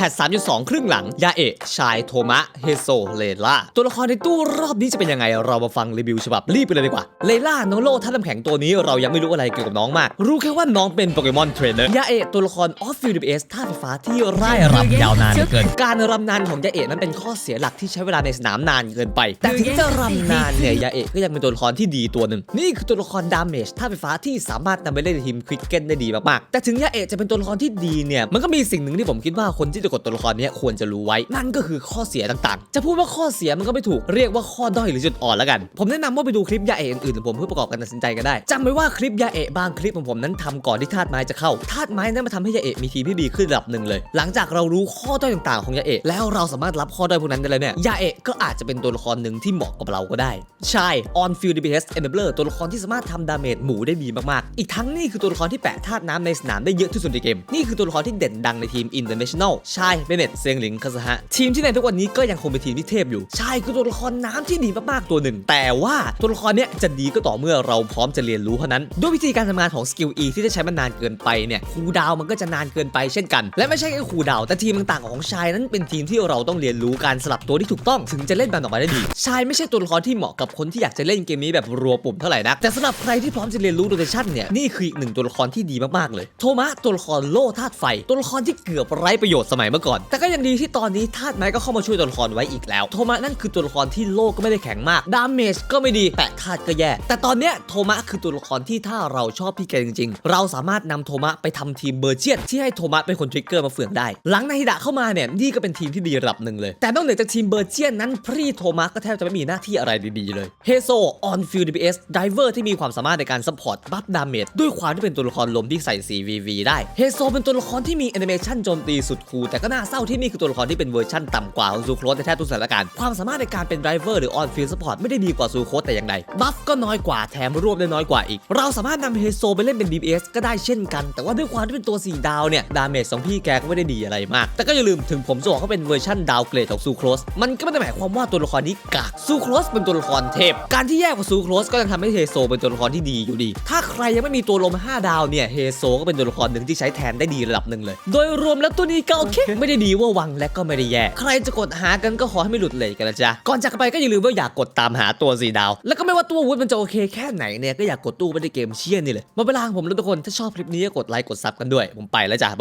พท 3.2 ครึ่งหลัง ยาเอะชายโทมะ เฮโซ เลล่า ตัวละครในตู้รอบนี้จะเป็นยังไง เรามาฟังรีวิวฉบับรีบไปเลยดีกว่า เลล่า น้องโลท่าน้ำแข็งตัวนี้เรายังไม่รู้อะไรเกี่ยวกับน้องมาก รู้แค่ว่าน้องเป็นโปเกมอนเทรนเนอร์ ยาเอะตัวละครออฟฟิลดีเอสท่าไฟฟ้าที่ร่ายรำยาวนานเหลือเกิน การรำนานของยาเอะนั้นเป็นข้อเสียหลักที่ใช้เวลาในสนามนานเกินไป แต่ถึงจะรำนานเนี่ยยาเอะก็ยังเป็นตัวละครที่ดีตัวหนึ่ง นี่คือตัวละครดาเมจท่าไฟฟ้าที่สามารถนำไปเล่นในทีมควิกเก้นได้ดีมากๆแต่ถึงยาเอะจะเป็นตัวละครที่ดีเนี่ยมันก็มีสิ่งหนึ่งที่ผมคิดว่าคนที่จะกดตัวละครนี้ควรจะรู้ไว้ นั่นก็คือข้อเสียต่างๆ จะพูดว่าข้อเสียมันก็ไม่ถูก เรียกว่าข้อด้อยหรือจุดอ่อนแล้วกัน ผมแนะนำว่าไปดูคลิปยาเอะอื่นๆของผมเพื่อประกอบการตัดสินใจกันได้จำไว้ว่าคลิปยาเอะบางคลิปของผมนั้นทำก่อนที่ธาตุไม้จะเข้าธาตุไม้นั้นมาทำให้ยาเอะมีทีมที่ดีขึ้นระดับหนึ่งเลย หลังจากเรารู้ข้อด้อยต่างๆของยาเอะแล้วเราสามารถรับข้อด้อยพวกนั้นได้แล้วเนี่ยยาเอะก็อาจจะเป็นตัวละครหนึ่งที่เหมาะกับเราก็ได้ ใช่ on field DPS enabler ตัวละครที่สามารถทำดาเมจหมูได้ดีมากๆ อีกทั้งนี่คือตัวละครที่แปะธาตุน้ำในสนามได้เยอะที่สุดในเกมนี่คือตัวละครที่เด่นดังในทีม international ใช่เบเน็ตเซียงหลิงคาซาฮะทีมที่ในทุกวันนี้ก็ยังคงเป็นทีมที่เทพอยู่ใช่คือตัวละครน้ำที่ดีมากๆตัวหนึ่ง แต่ว่าตัวละครเนี้ยจะดีก็ต่อเมื่อเราพร้อมจะเรียนรู้เท่านั้น ด้วยวิธีการทำงานของสกิล E ที่ได้ใช้มันนานเกินไปเนี่ยคูดาวมันก็จะนานเกินไปเช่นกัน และไม่ใช่แค่คูดาวแต่ทีมต่างๆของชายนั้นเป็นทีมที่เราต้องเรียนรู้การสลับตัวที่ถูกต้องถึงจะเล่นมันออกมาได้ดี ชายไม่ใช่ตัวละครที่เหมาะกับคนที่อยากจะเล่นเกมนี้แบบรัวปุ่มเท่าไหร่นักแต่สำหรับใครที่พร้อมจะเรียนรู้โรเทชันเนี่ยนี่คืออีกหนึ่งตัวละครที่ดีมากๆเลย โทมะตัวละครโล่ธาตุไฟ ตัวละครที่เกือบไร้ประโยชน์สมัยเมื่อก่อน แต่ก็ยังดีที่ตอนนี้ธาตุไม้ก็เข้ามาช่วยตัวละครไว้อีกแล้ว โทมะนั่นคือตัวละครที่โลกก็ไม่ได้แข็งมากดาเมจก็ไม่ดีแต่ธาตุก็แย่ แต่ตอนเนี้ยโทมะคือตัวละครที่ถ้าเราชอบพี่แกจริง ๆ เราสามารถนำโทมะไปทำทีมเบอร์เจียนที่ให้โทมะเป็นคนทริกเกอร์มาเฟืองได้ หลังนาฮิดะเข้ามาเนี่ยนี่ก็เป็นทีมที่ดีระดับหนึ่งเลย แต่นอกเหนือจากทีมเบอร์เจียนนั้นพรีโทมะก็แทบจะไม่มีหน้าที่อะไรดีๆเลยเฮโซ on field DPS diver ที่มีความสามารถในการซัพพอร์ตบัฟดาเมจด้วยความที่เป็นตัวละครลมที่ใส่ CVV ได้เฮโซเป็นตัวละครที่มีแอนิเมชันโจมตีสุดคูลแต่ก็น่าเศร้าที่นี่คือตัวละครที่เป็นเวอร์ชันต่ำกว่าของซูโครสในแทบทุกสถานการณ์ความสามารถในการเป็นไดรเวอร์หรือ on field support ไม่ได้ดีกว่าซูโครสแต่อย่างใดบัฟก็น้อยกว่าแถมรวบได้น้อยกว่าอีก เราสามารถนำเฮโซไปเล่นเป็น DPS ก็ได้เช่นกัน แต่ว่าด้วยความที่เป็นตัว 4 ดาวเนี่ยดาเมจของพี่แกก็ไม่ได้ดีอะไรมาก แต่ก็อย่าลืมถึงผมจะบอกว่าเป็นเวอร์ชันดาวเกรดของซูโครสมันก็ไม่ได้หมายความว่าตัวละครนี้กากซูโครสเป็นตัวละครเทพ การที่แยกกว่าซูโครสก็ยังทำให้เฮโซเป็นตัวละครที่ดีอยู่ดี ถ้าใครยังไม่มีตัวลม 5 ดาวเนี่ยเฮโซก็เป็นตัวละครหนึ่งที่ใช้แทนได้ดีระดับหนึ่งเลย โดยรวมแล้วตัวนี้ก็โอเคไม่ได้ดีว่าวังและก็ไม่ได้แย่ ใครจะกดหากันก็ขอให้ไม่หลุดเลยกันนะจ๊ะ ก่อนจากไปก็อย่าลืมว่าอยากกดตามหาตัวสีดาว แล้วก็ไม่ว่าตัววุฒมันจะโอเคแค่ไหนเนี่ยก็อยากกดตู้ไปในเกมเชี่ยนี่เลยมาเวลาของผมแล้วทุกคนถ้าชอบคลิปนี้ก็กดไลค์กดซับกันด้วย ผมไปแล้วจ้ะบ๊ายบาย